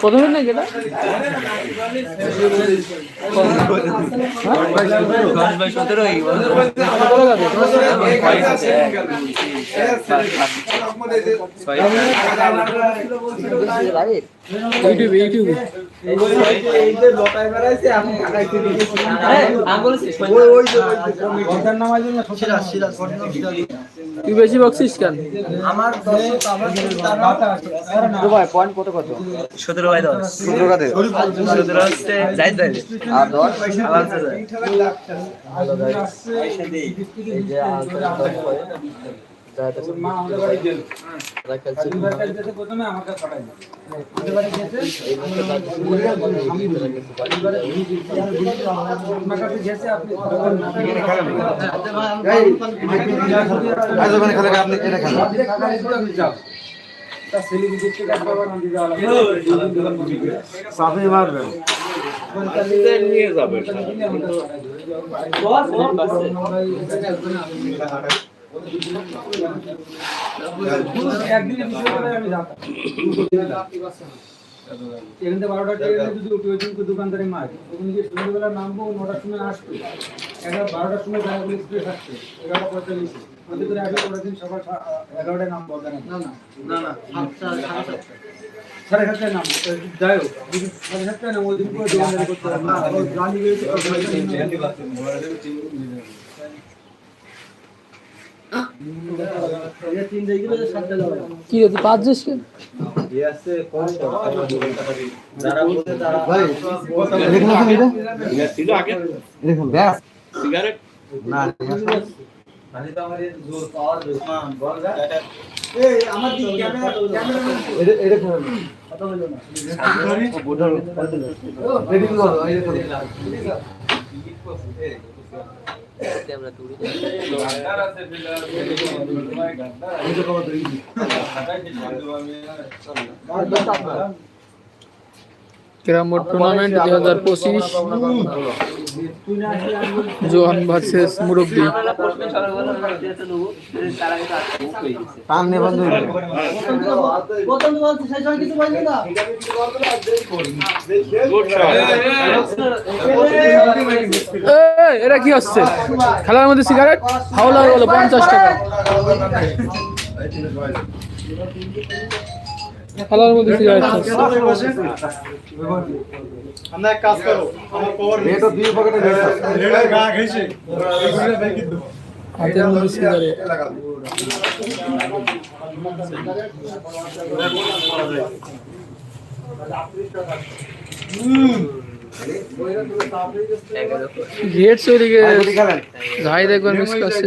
প্রথমে না যেটা? ইউটিউবে ইউটিউবে তুই বেশি বকছিস কেন? আমার পয়েন্ট কত কত? সতেরো বাই দশ সতেরো কাতে সতেরো হচ্ছে যাই যাই আর দশ আলাদা যায় আপনি এটা খেলেন সাফি মারবেন। নিয়ে দোকানদারি মার ওখানে গিয়ে সন্ধ্যেবেলা নামবো নটার সময় আসবে এগারো বারোটার সময় এগারোটা পঁয়তাল্লিশে সাড়ে সাতটায় যাই হোক সাড়ে সাতটায় ওই দিন করে দোকানদারি করতে কি রে তুই পাঁচ ব্যাস। না এই আমার দিক ক্যামেরা ক্যামেরা এটা এটা খেলেন কথা বলো না রেডি করো এই দেখুন ক্যারাম বোর্ড টুর্নামেন্ট দুই হাজার পঁচিশ। জোহান ভার্সেস মুরব্বী। এরা কি হচ্ছে? খেলার মধ্যে সিগারেট ফাউল হয়ে গেল পঞ্চাশ টাকা। খেলার মধ্যে সিগারেট আমরা এক কাজ করো আমার কভার রেট দুই পকেটে রেট গা ঘেসে এগুলো ভাই হাতের মধ্যে সিগারেট দেখবেন মিস করছে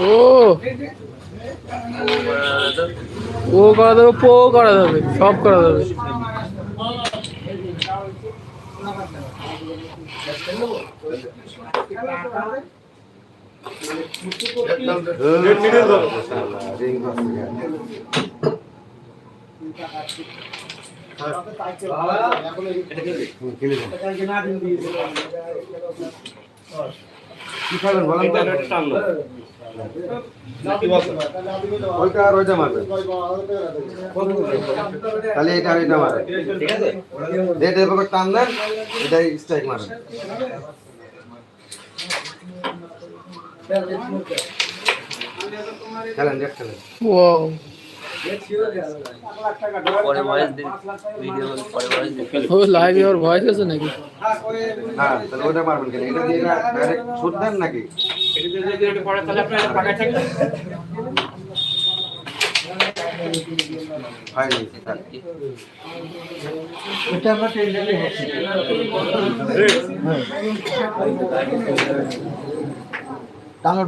ও। ও করা যাবে পো করা যাবে সব করা যাবে ওইটা আর ওইটা মারবে তাহলে এটা আর এটা মারবে ঠিক আছে টান দেন, এটাই স্ট্রাইক মারেন খেলেন দেখ খেলেন ওয়াও পরে ভয়েস দিন ভিডিও পরে ভয়েস দিন ও লাইভে ওর ভয়েস আছে নাকি হ্যাঁ তাহলে ওটা মারবেন কেন এটা দিয়ে না ডাইরেক্ট শুট দেন নাকি হয়নি থাক। এটা আমরা ট্রেনে হচ্ছে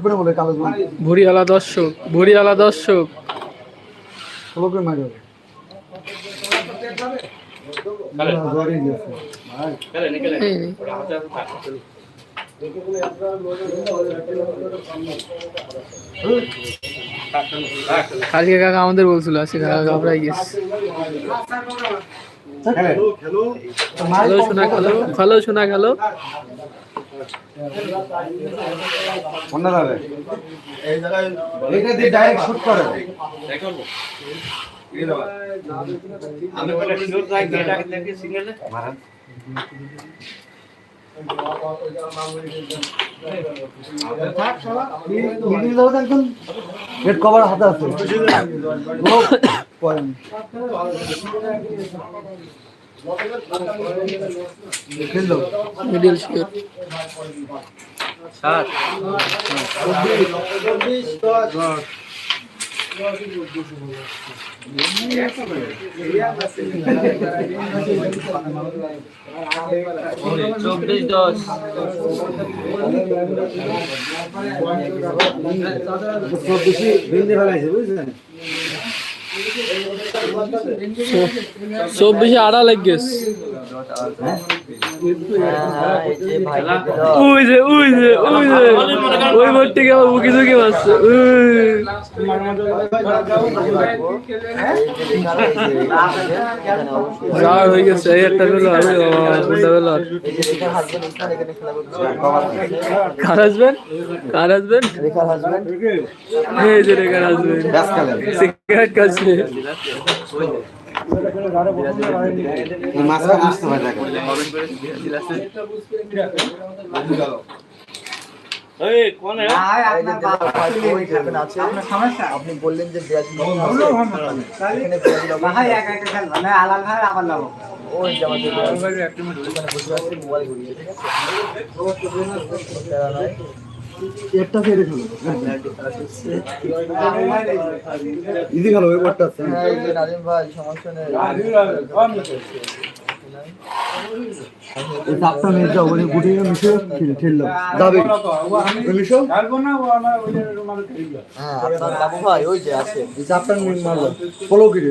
পরে বলে কালো দর্শক ভুড়িয়ালা দর্শক। করে কালকে কাকা আমাদের বলছিল আজকে কাকা ঘাবড়াই গেছে। শোনা গেল ভালো শোনা গেল। অন্য যাবে এটা দিয়ে ডাইরেক্ট শুট গেট কভার হাতে আছে। মিডিল শিওর সাত চব্বিশ দশ। বেশি ভেঙে ফেলাইছে বুঝলেন? চব্বিশে আড়া লেগেছে ওই যে ওই যে ওই যে ওই বোর্ড থেকে আমার বুকি ঝুঁকি মারছে যা হয়ে গেছে এই একটা বেল কোনটা বেল কার হাজবেন্ড কার হাজবেন্ড এই যে রে কার হাজবেন্ড সিগারেট কাছে। মাঝখানে আসতে দেখেন আপনি বললেন যে ব্রাজিল এখানে একটা ফেরে খেলো ইজি খেলো হ্যাঁ এই যে নাদিম ভাই সমস্যা নেই এই চাপটা নিয়ে গুটিয়ে মিশে খেললো যাবে। মিশো? হ্যাঁ ভাই ওই যে আছে। মারলো। ফলো করে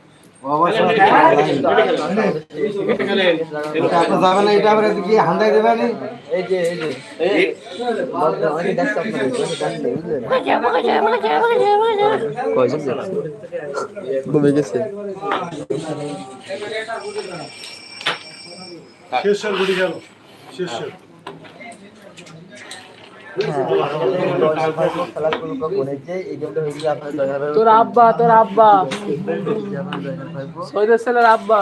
কমেন্ট করবেন আমি তেমন উত্তর দেবো। ছেলে ছেলে ছেলে ছেলে এটা আপনার যাবে না এটা আবার কি হান্দাই দেবে না এই যে এই যে অনেকে দেখছে আপনার দেখছে বুঝলেন কয়জন যাচ্ছে ঘুমে গেছে শেষ শেষ গুটি শেষ শেষ খেলা শুরু কখন এই যে এই গেমটা হয়ে গেলে আপনার জয়নাল ভাই তোর আব্বা তোর আব্বা। সৈদের ছেলের আব্বা।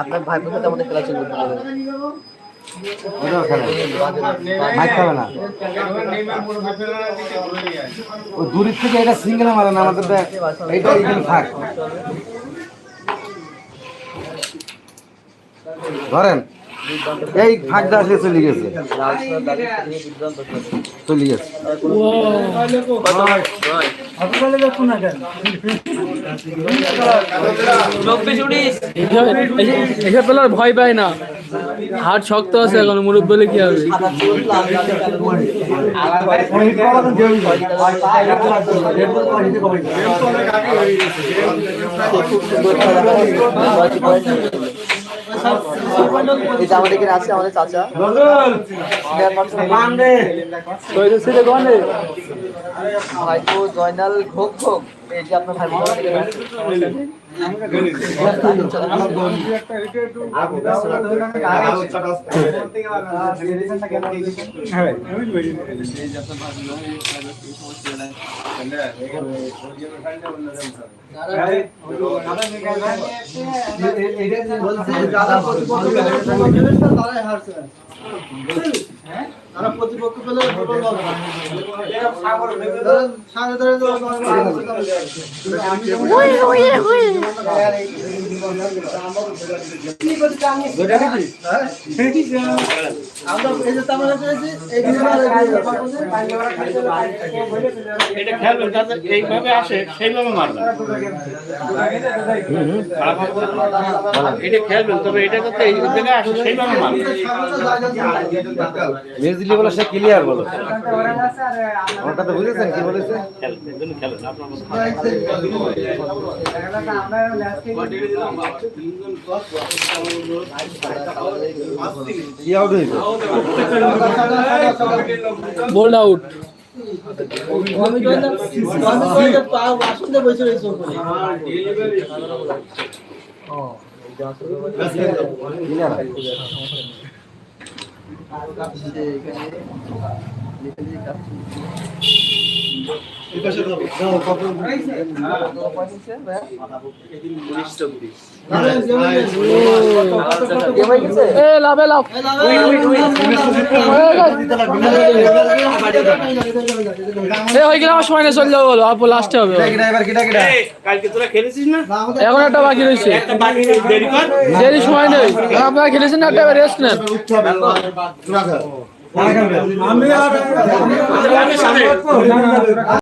আপনার ভাই সাথে আমাদের খেলা ও দূরের থেকে এটা সিঙ্গেল মারে না, আমাদের এখানে থাক। ধরেন এই ফাঁকটা আসলে চলে গেছে। চলে গেছে। এসব পেলার ভয় পায় না। হাট শক্ত আছে এখন মুরুব বলে কি হবে? খুব সুন্দর এই আমাদের এখানে আছে আমাদের চাচা। ভাই তো জয়নাল ঘোক ঘোক এই যে আপনার ভাই বড় তারা প্রতিপক্ষ পেলে সাড়ে তো। এটা যাতে এইভাবে আসে সেইভাবে মারবেন এটা তবে এটা যাতে এই জায়গায় আসে সেইভাবে মারবেন মেজলি বলে সে ক্লিয়ার বলো আমার কথা বুঝেছেন কি বলেছে খেলবেন খেলবেন আপনার বোল্ড আউট আমি সময় নিয়ে চলে যাব আপু লাস্টে হবে না এখন একটা বাকি রয়েছে দেরি সময় নেই আপনারা খেলেছেন না একটা রেস্ট নেন আমি আর